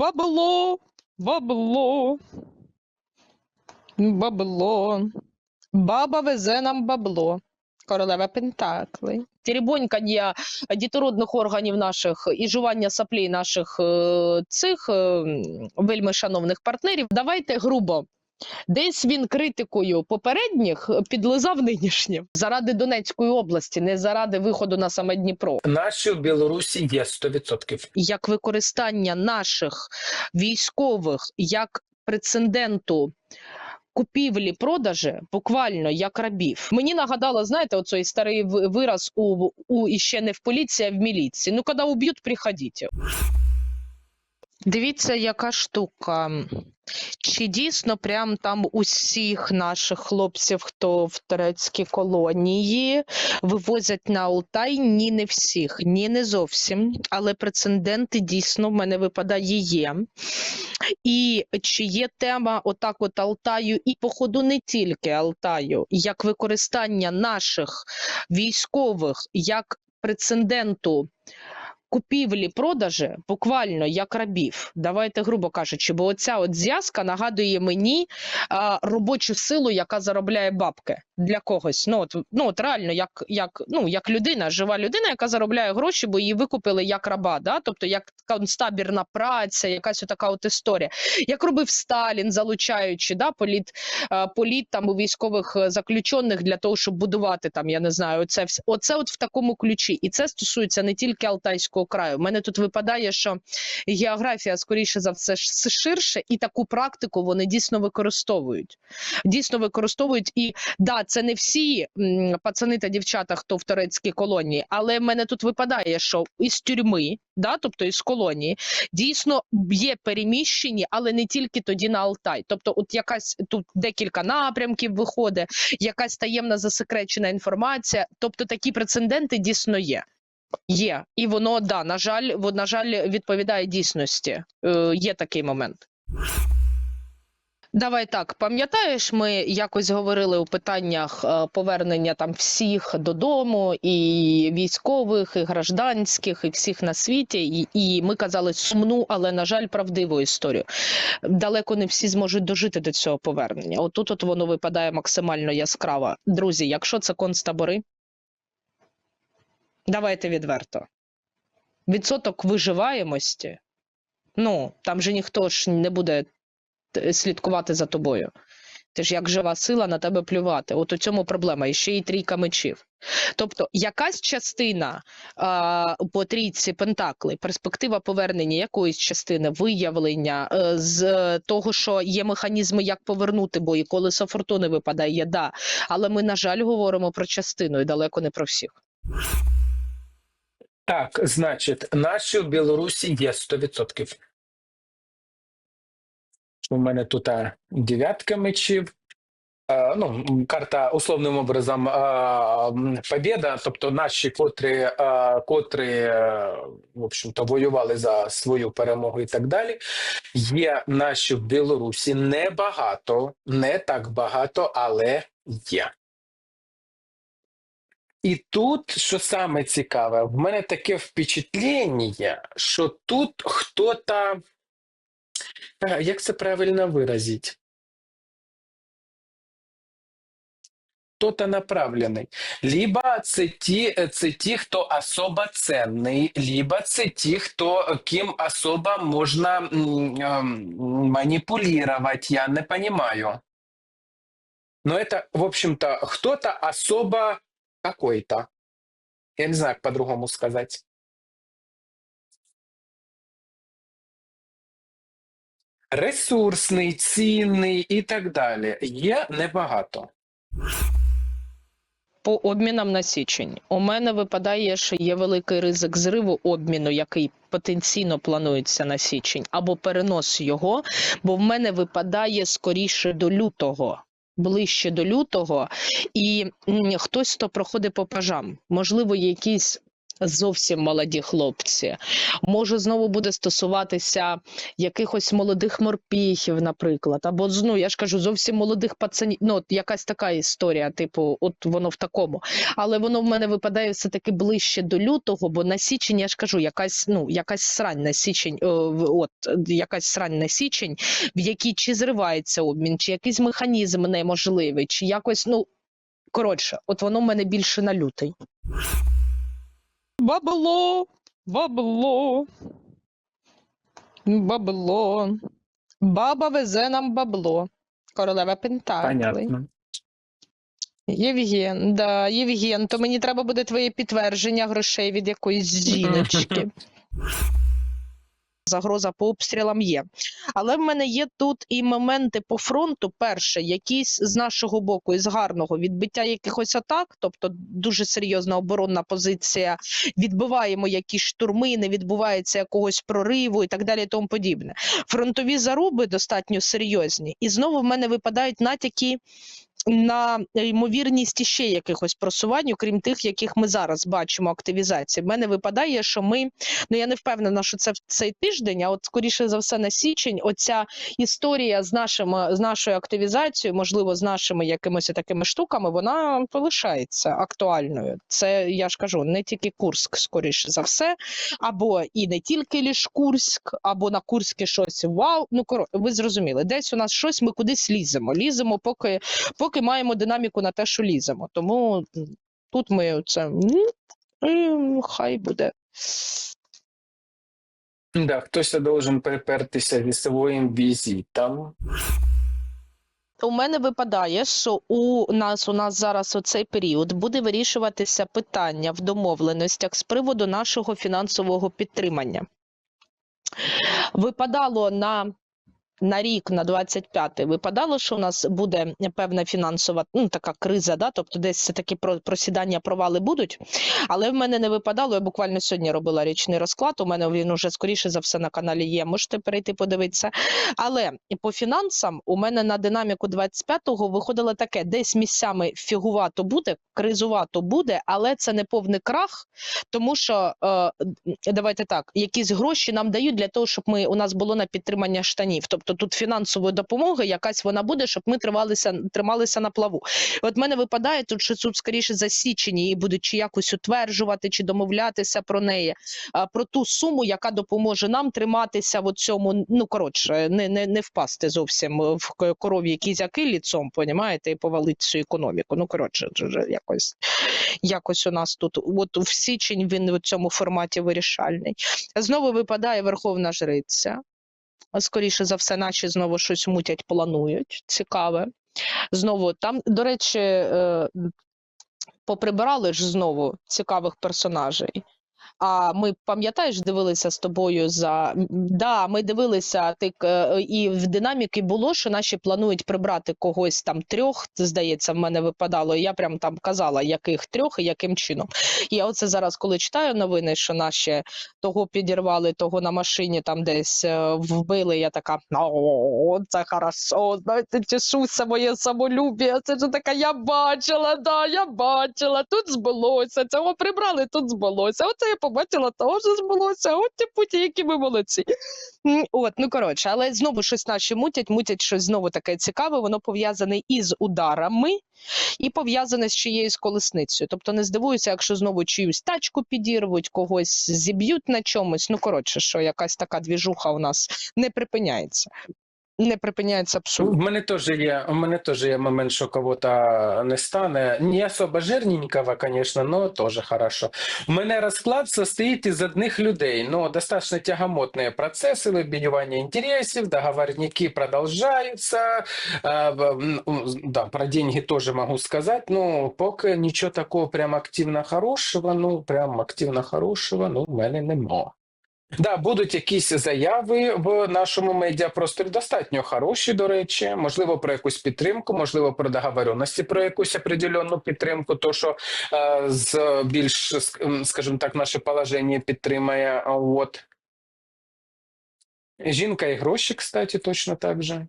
Бабло, бабло, бабло. Баба везе нам бабло. Королева Пентакли. Теребонькання дітородних органів наших і жування саплі наших е, цих е, вельми шановних партнерів. Давайте грубо. Десь він критикою попередніх підлизав нинішнім заради Донецької області, не заради виходу на саме Дніпро. Наші в Білорусі є 100%. як використання наших військових як прецеденту купівлі продажі буквально як рабів. Мені нагадало, знаєте, оцей старий вираз у, у іще не в поліції, а в міліції. Ну, коли уб'ють, приходіть. Дивіться, яка штука. Чи дійсно прям там усіх наших хлопців, хто в турецькій колонії, вивозять на Алтай? Ні, не всіх, ні, не зовсім. Але прецеденти дійсно в мене випадає є. І чи є тема отак от Алтаю, і походу не тільки Алтаю, як використання наших військових як прецеденту купівлі продажі буквально як рабів. Давайте грубо кажучи, бо оця от зв'язка нагадує мені а, робочу силу, яка заробляє бабки для когось. Ну от, ну от реально, як, як, ну, як людина, жива людина, яка заробляє гроші, бо її викупили як раба, да? тобто як концтабірна праця, якась така от історія. Як робив Сталін, залучаючи да, політ, політ там у військових е, заключених для того, щоб будувати там, я не знаю, оце, оце от в такому ключі. І це стосується не тільки Алтайського краю. У мене тут випадає, що географія, скоріше за все, ширше, і таку практику вони дійсно використовують. Дійсно використовують. І да, це не всі пацани та дівчата, хто в турецькій колонії, але в мене тут випадає, що із тюрми, да, тобто із колонії, дійсно є переміщені, але не тільки тоді на Алтай. Тобто, от якась тут декілька напрямків виходить, якась таємна засекречена інформація. Тобто такі прецеденти дійсно є. Є, і воно да, на жаль, во- на жаль, відповідає дійсності. Е, є такий момент. Давай так, пам'ятаєш, ми якось говорили у питаннях е, повернення там всіх додому, і військових, і гражданських, і всіх на світі. І, і ми казали сумну, але на жаль, правдиву історію. Далеко не всі зможуть дожити до цього повернення. Отут от воно випадає максимально яскраво. Друзі, якщо це концтабори, давайте відверто. Відсоток виживаємості, ну там же ніхто ж не буде слідкувати за тобою. Ти ж як жива сила на тебе плювати. От у цьому проблема. І ще й трійка мечів. Тобто, якась частина а, по трійці Пентакли, перспектива повернення якоїсь частини, виявлення е, з е, того, що є механізми, як повернути, бо і колесо фортуни випадає, да. Але ми, на жаль, говоримо про частину і далеко не про всіх. Так, значить, наші в Білорусі є 100%. У мене тут дев'ятка мечів. Ну, карта условним образом а, побєда, тобто наші, котрі, котрі е, в общем-то, воювали за свою перемогу і так далі. Є наші в Білорусі небагато, не так багато, але є. І тут, що саме цікаве, в мене таке впечатлення, що тут хто-то, Е, як це правильно виразити? Хто-то направлений. Либо це ті, е, це ті, хто особо ценний, либо це ті, хто е, ким особо можна ем, манипулировать, я не понимаю. Но это, в общем-то, кто-то особо какой-то. Я не знаю, як по-другому сказать. Ресурсний, цінний і так далі. Є небагато. По обмінам на січень у мене випадає, що є великий ризик зриву обміну, який потенційно планується на січень, або перенос його, бо в мене випадає скоріше до лютого. Ближче до лютого, і хтось то проходить по пажам. Можливо, якісь зовсім молоді хлопці. Може, знову буде стосуватися якихось молодих морпіхів, наприклад, або ну, я ж кажу, зовсім молодих пацанів. Ну, от якась така історія, типу, от воно в такому. Але воно в мене випадає все таки ближче до лютого, бо на січень, я ж кажу, якась ну якась срань на січень, е, от якась срань на січень, в якій чи зривається обмін, чи якийсь механізм неможливий, чи якось ну. Коротше, от воно в мене більше на лютий. Бабло, бабло, бабло. Баба везе нам бабло. Королева Пентаклей. Понятно. Євген, да, Євген, то мені треба буде твоє підтвердження грошей від якоїсь жіночки. Загроза по обстрілам є. Але в мене є тут і моменти по фронту. Перше, якісь з нашого боку, із гарного відбиття якихось атак, тобто дуже серйозна оборонна позиція, відбиваємо якісь штурми, не відбувається якогось прориву і так далі, і тому подібне. Фронтові заруби достатньо серйозні, і знову в мене випадають натяки на ймовірність іще якихось просувань, окрім тих, яких ми зараз бачимо активізації. В мене випадає, що ми ну я не впевнена, що це в цей тиждень, а от скоріше за все на січень. Оця історія з нашими з нашою активізацією, можливо, з нашими якимись такими штуками, вона полишається актуальною. Це я ж кажу, не тільки Курск, скоріше за все, або і не тільки ліж Курськ, або на Курське щось вау. Ну коро, ви зрозуміли, десь у нас щось ми кудись ліземо. Ліземо, поки поки маємо динаміку на те, що ліземо. Тому тут ми це хай буде. Да, хтось должен припертися своїм візитом. У мене випадає, що у нас у нас зараз у цей період буде вирішуватися питання в домовленостях з приводу нашого фінансового підтримання. Випадало на, на рік, на 25-й, випадало, що у нас буде певна фінансова ну, така криза, да? тобто десь про, просідання, провали будуть. Але в мене не випадало. Я буквально сьогодні робила річний розклад. У мене він уже скоріше за все на каналі є. Можете перейти подивитися. Але по фінансам у мене на динаміку 25-го виходило таке: десь місцями фігувато буде, кризувато буде, але це не повний крах, тому що е, давайте так, якісь гроші нам дають для того, щоб ми у нас було на підтримання штанів. Тобто тут фінансової допомоги якась вона буде, щоб ми трималися, трималися на плаву. От мене випадає тут, що тут скоріше за січень її будуть чи якось утверджувати, чи домовлятися про неї, про ту суму, яка допоможе нам триматися в цьому. Ну коротше, не, не, не впасти зовсім в к- коров'ї кізяки ліцом, понімаєте, і повалити цю економіку. Ну коротше, якось, якось у нас тут. От в січень він в цьому форматі вирішальний. Знову випадає Верховна Жриця. Скоріше за все, наші знову щось мутять, планують. Цікаве. Знову там, до речі, е, поприбирали ж знову цікавих персонажей. А ми пам'ятаєш, дивилися з тобою за да, ми дивилися ти і в динаміки було, що наші планують прибрати когось там трьох. Здається, в мене випадало. Я прям там казала, яких трьох і яким чином. І я оце зараз, коли читаю новини, що наші того підірвали, того на машині там десь е, вбили. Я така о, це хорошо. Знаєте, тішуся моє самолюбія. Це ж така, я бачила, да, я бачила. Тут збулося. Цього прибрали, тут збулося. Оце я побачила, теж збулося. От ті путі, які ви молодці. От, ну коротше, але знову щось наші мутять, мутять щось знову таке цікаве. Воно пов'язане із ударами і пов'язане з чиєюсь колесницею. Тобто не здивуюся, якщо знову чиюсь тачку підірвуть, когось зіб'ють на чомусь. Ну коротше, що якась така двіжуха у нас не припиняється Не припиняється У абсолютно. мене теж є, у мене теж є момент, що кого-то не стане. Не особо жирненького, конечно, но тоже хорошо. У мене розклад состоит из одних людей, но достаточно тягомотные процессы, выбивание интересов, договорники продолжаются. А, в- м, м, Да, про деньги тоже могу сказать, но поки нічого такого прям активно хорошого, ну прям активно хорошого, ну в мене нема. Да, будуть якісь заяви в нашому медіапросторі, достатньо хороші, до речі, можливо, про якусь підтримку, можливо, про договоренності про якусь определенну підтримку, то що е, з більш, скажімо так, наше положення підтримає. От. Жінка і гроші, кстати, точно так же.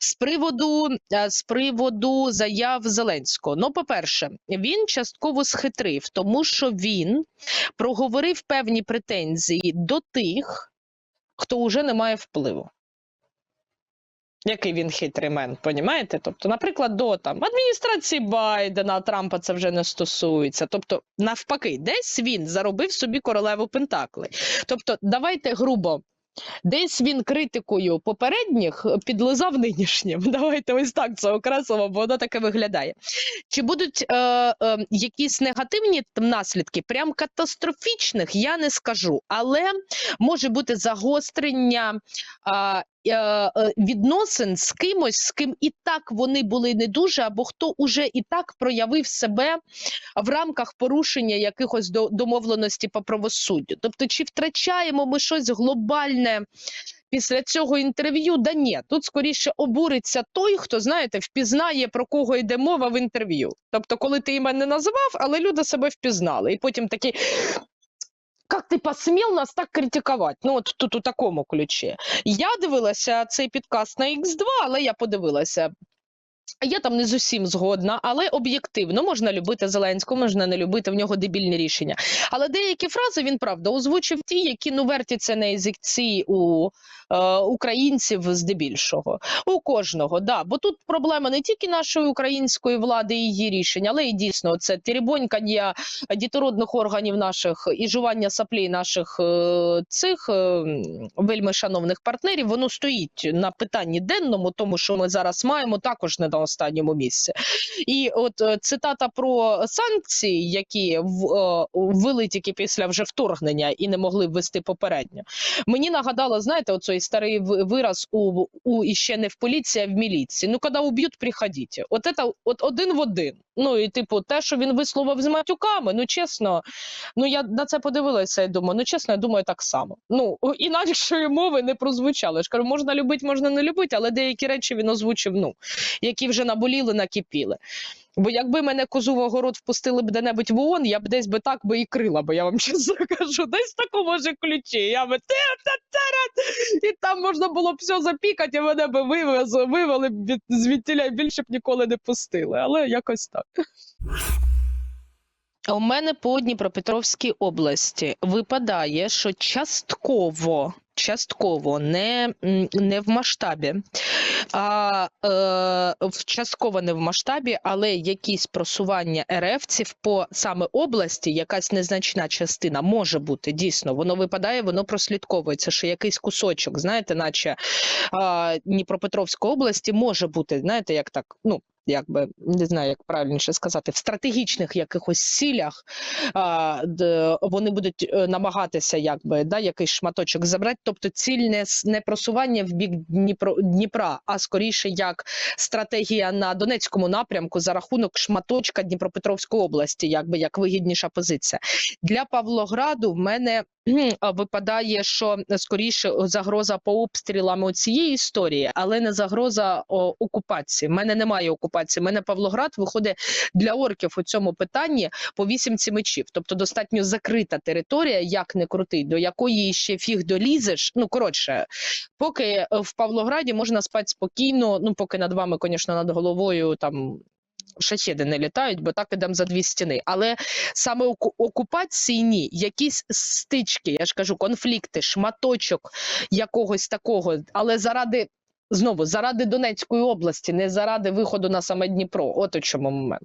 З приводу, е, з приводу заяв Зеленського. Ну, по-перше, він частково схитрив, тому що він проговорив певні претензії до тих, хто вже не має впливу. Який він хитрий мен, понімаєте? Тобто, наприклад, до там адміністрації Байдена, Трампа це вже не стосується. Тобто, навпаки, десь він заробив собі королеву Пентакли. Тобто, давайте грубо. Десь він критикою попередніх підлизав нинішнім. Давайте ось так це окреслимо, бо воно таке виглядає. Чи будуть е, е, якісь негативні наслідки? Прям катастрофічних я не скажу, але може бути загострення е, е, відносин з кимось, з ким і так вони були не дуже, або хто уже і так проявив себе в рамках порушення якихось до- домовленостей по правосуддю. Тобто, чи втрачаємо ми щось глобальне? Після цього інтерв'ю, да ні, тут скоріше обуриться той, хто знаєте, впізнає про кого йде мова в інтерв'ю. Тобто, коли ти імен не називав, але люди себе впізнали, і потім такі. Як ти посмів нас так критикувати? Ну, от тут у такому ключі. Я дивилася цей підкаст на X2, але я подивилася. Я там не з усім згодна, але об'єктивно можна любити Зеленського, можна не любити в нього дебільні рішення. Але деякі фрази він правда озвучив ті, які ну вертяться на язикці у е, українців здебільшого. У кожного, да. Бо тут проблема не тільки нашої української влади і її рішень, але і дійсно це тірібонькання дітородних органів наших і жування саплей наших е, цих е, вельми шановних партнерів. Воно стоїть на питанні денному, тому що ми зараз маємо також не на останньому місці. І от е, цитата про санкції, які е, ввели тільки після вже вторгнення і не могли ввести попередньо. Мені нагадало, знаєте, оцей старий вираз у, у іще не в поліції, а в міліції. Ну, коли уб'ють, приходіть. От це от один в один. Ну і типу, те, що він висловив з матюками, ну чесно, ну я на це подивилася і думаю, ну чесно, я думаю так само. Ну інакшої мови не прозвучало. Я ж кажу, можна любити, можна не любити, але деякі речі він озвучив, ну які вже наболіли, накипіли. Бо якби мене козу в огород впустили б де-небудь в ООН, я б десь би так би і крила, бо я вам чесно кажу, десь в такому ж ключі. Я би і там можна було б все запікати, і мене би вивезли, вивели б від звідтіля і більше б ніколи не пустили. Але якось так. У мене по Дніпропетровській області випадає, що частково, частково не, не в масштабі, а е, частково не в масштабі, але якісь просування РФців по саме області, якась незначна частина може бути дійсно. Воно випадає, воно прослідковується, що якийсь кусочок, знаєте, наче а, Дніпропетровської області може бути, знаєте, як так, ну. Якби не знаю, як правильніше сказати, в стратегічних якихось цілях а, д, вони будуть е, намагатися якби да, якийсь шматочок забрати. Тобто ціль не, не просування в бік Дніпро, Дніпра, а скоріше як стратегія на Донецькому напрямку за рахунок шматочка Дніпропетровської області, якби як вигідніша позиція. Для Павлограду в мене випадає, що скоріше загроза по обстрілам цієї історії, але не загроза о, окупації. В мене немає окупації. В мене Павлоград виходить для орків у цьому питанні по вісімці мечів. Тобто достатньо закрита територія, як не крути, до якої ще фіг долізеш. Ну коротше, поки в Павлограді можна спати спокійно. Ну поки над вами, звісно, над головою там. Шахеди не літають, бо так ідемо за дві стіни. Але саме оку- окупаційні якісь стички, я ж кажу, конфлікти, шматочок якогось такого, але заради знову заради Донецької області, не заради виходу на саме Дніпро. От у чому момент.